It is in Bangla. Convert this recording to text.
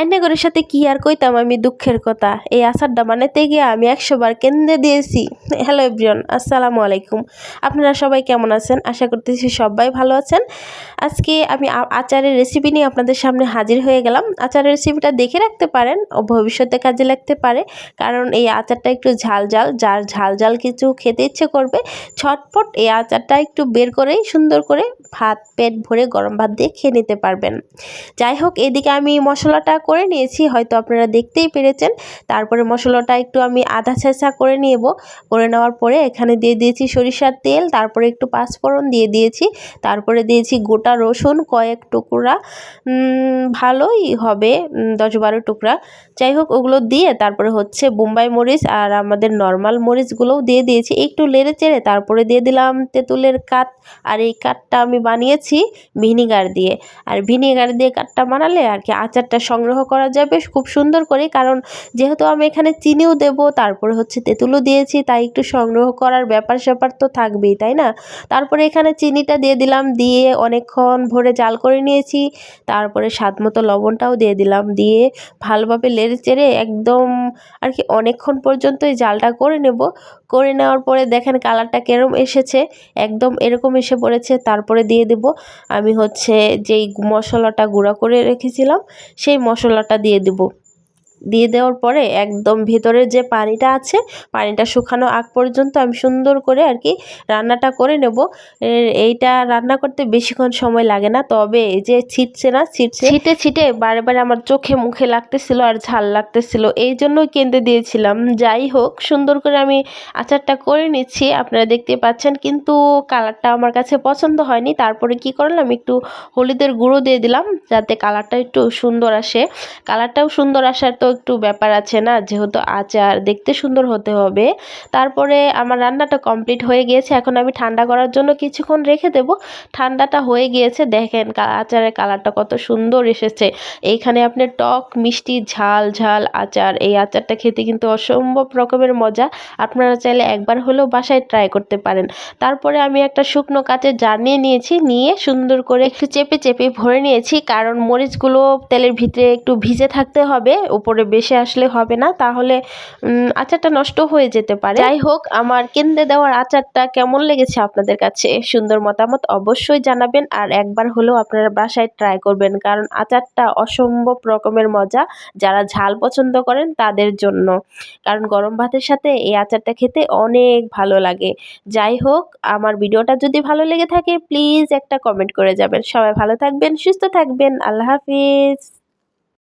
আইনাগরের সাথে কি আর কইতাম আমি দুঃখের কথা? এই আচারটা বানাতে গিয়ে আমি একশো বার কেন্দ্রে দিয়েছি। হ্যালো এভরিওন আসসালামু আলাইকুম। আপনারা সবাই কেমন আছেন? আশা করতেছি সবাই ভালো আছেন। আজকে আমি আচারের রেসিপি নিয়ে আপনাদের সামনে হাজির হয়ে গেলাম। আচারের রেসিপিটা দেখে রাখতে পারেন, ও ভবিষ্যতে কাজে লাগতে পারে। কারণ এই আচারটা একটু ঝাল ঝাল, যার ঝাল ঝাল কিছু খেতে ইচ্ছে করবে ছটপট এই আচারটা একটু বের করেই সুন্দর করে ভাত, পেট ভরে গরম ভাত দিয়ে খেয়ে নিতে পারবেন। যাই হোক, এদিকে আমি মশলাটা করে নিয়েছি, হয়তো আপনারা দেখতেই পেরেছেন। তারপরে মশলাটা একটু আমি আধা ছেঁচা করে নেব। করে নেওয়ার পরে এখানে দিয়ে দিয়েছি সরিষার তেল, তারপরে একটু পাঁচফোড়ন দিয়ে দিয়েছি। তারপরে দিয়েছি গোটা রসুন কয়েক টুকরা। ভালোই হবে দশ বারো টুকরা। যাই হোক, ওগুলো দিয়ে তারপরে হচ্ছে বোম্বাই মরিচ আর আমাদের নর্মাল মরিচগুলোও দিয়ে দিয়েছি। একটু লেড়ে চেড়ে তারপরে দিয়ে দিলাম তেঁতুলের কাঠ আর এই কাঠটা আমি বানিয়েছি ভিনিগার দিয়ে। আর ভিনিগার দিয়ে কাঠটা বানালে আর কি আচারটা সংগ্রহ করা যাবে খুব সুন্দর করে কারণ যেহেতু আমি এখানে চিনিও দেব, তারপরে হচ্ছে তেঁতুলও দিয়েছি, তাই একটু সংগ্রহ করার ব্যাপার স্যাপার তো থাকবেই, তাই না? তারপরে এখানে চিনিটা দিয়ে দিলাম, দিয়ে অনেকক্ষণ ভরে জাল করে নিয়েছি, তারপরে স্বাদ মতো লবণটাও দিয়ে দিলাম, দিয়ে ভালোভাবে লেড়ে চেড়ে একদম আর কি অনেকক্ষণ পর্যন্ত এই জালটা করে নেব। করে নেওয়ার পরে দেখেন কালারটা কেরম এসেছে, একদম এরকম এসে পড়েছে, তারপরে দিয়ে দেব। আমি হচ্ছে যেই মশলাটা গুঁড়া করে রেখেছিলাম, সেই মশলাটা দিয়ে দেব। দিয়ে দেওয়ার পরে একদম ভেতরের যে পানিটা আছে, পানিটা শুকানো আগ পর্যন্ত আমি সুন্দর করে আর কি রান্নাটা করে নেব। এইটা রান্না করতে বেশিক্ষণ সময় লাগে না, তবে যে ছিটছে না, ছিটছে ছিটে ছিটে বারে বারে আমার চোখে মুখে লাগতেছিল আর ঝাল লাগতেছিল, এই জন্যই কেঁদে দিয়েছিলাম। যাই হোক, সুন্দর করে আমি আচারটা করে নিচ্ছি, আপনারা দেখতে পাচ্ছেন, কিন্তু কালারটা আমার কাছে পছন্দ হয়নি, তারপরে কি করলাম, একটু হলুদের গুঁড়ো দিয়ে দিলাম, যাতে কালারটা একটু সুন্দর আসে। কালারটাও সুন্দর আসার তো একটু ব্যাপার আছে না, যেহেতু আচার দেখতে সুন্দর হতে হবে। তারপরে আমার রান্নাটা কমপ্লিট হয়ে গিয়েছে, এখন আমি ঠান্ডা করার জন্য কিছুক্ষণ রেখে দেব। ঠান্ডাটা হয়ে গিয়েছে, দেখেন আচারের কালারটা কত সুন্দর এসেছে। এইখানে আপনি টক, মিষ্টি, ঝাল ঝাল আচার, এই আচারটা খেতে কিন্তু অসম্ভব রকমের মজা। আপনারা চাইলে একবার হলেও বাসায় ট্রাই করতে পারেন। তারপরে আমি একটা শুকনো কাচের জার নিয়ে নিয়েছি, নিয়ে সুন্দর করে একটু চেপে চেপে ভরে নিয়েছি, কারণ মরিচগুলো তেলের ভিতরে একটু ভিজে থাকতে হবে, উপরে বেশি আসলে হবে না, তাহলে আচারটা নষ্ট হয়ে যেতে পারে। যাই হোক, আমার কেন্দ্রে দেওয়ার আচারটা কেমন লেগেছে আপনাদের কাছে সুন্দর মতামত অবশ্যই জানাবেন আর একবার হলেও আপনারা বাসায় ট্রাই করবেন, কারণ আচারটা অসম্ভব রকমের মজা, যারা ঝাল পছন্দ করেন তাদের জন্য। কারণ গরম ভাতের সাথে এই আচারটা খেতে অনেক ভালো লাগে। যাই হোক, আমার ভিডিওটা যদি ভালো লেগে থাকে প্লিজ একটা কমেন্ট করে যাবেন। সবাই ভালো থাকবেন, সুস্থ থাকবেন, আল্লাহ হাফিজ।